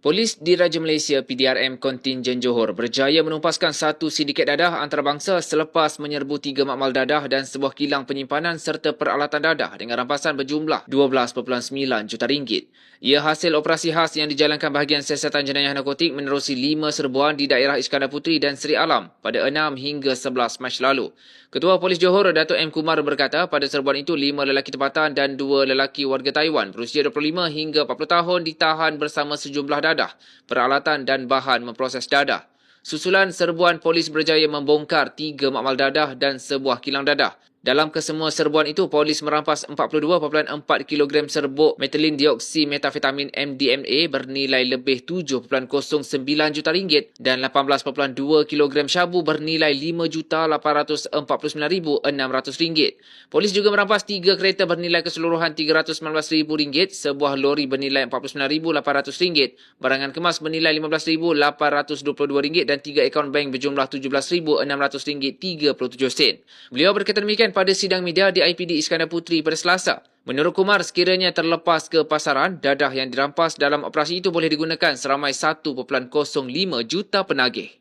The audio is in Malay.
Polis Diraja Malaysia PDRM Kontingen Johor berjaya menumpaskan satu sindiket dadah antarabangsa selepas menyerbu tiga makmal dadah dan sebuah kilang penyimpanan serta peralatan dadah dengan rampasan berjumlah 12.9 juta ringgit. Ia hasil operasi khas yang dijalankan bahagian siasatan jenayah narkotik menerusi lima serbuan di daerah Iskandar Puteri dan Seri Alam pada 6 hingga 11 Mac lalu. Ketua Polis Johor Datuk M. Kumar berkata pada serbuan itu lima lelaki tempatan dan dua lelaki warga Taiwan berusia 25 hingga 40 tahun ditahan bersama sejumlah dadah, peralatan dan bahan memproses dadah. Susulan serbuan polis berjaya membongkar tiga makmal dadah dan sebuah kilang dadah. Dalam kesemua serbuan itu, polis merampas 42.4 kg serbuk metilin dioksi metafetamin MDMA bernilai lebih 7.09 juta ringgit dan 18.2 kg syabu bernilai 5.849.600 ringgit. Polis juga merampas tiga kereta bernilai keseluruhan 319,000 ringgit, sebuah lori bernilai 49,800 ringgit, barangan kemas bernilai 15,822 ringgit dan tiga akaun bank berjumlah 17,600 ringgit 37 sen. Beliau berkata demikian pada sidang media di IPD Iskandar Puteri pada Selasa. Menurut Kumar, sekiranya terlepas ke pasaran, dadah yang dirampas dalam operasi itu boleh digunakan seramai 1.05 juta penagih.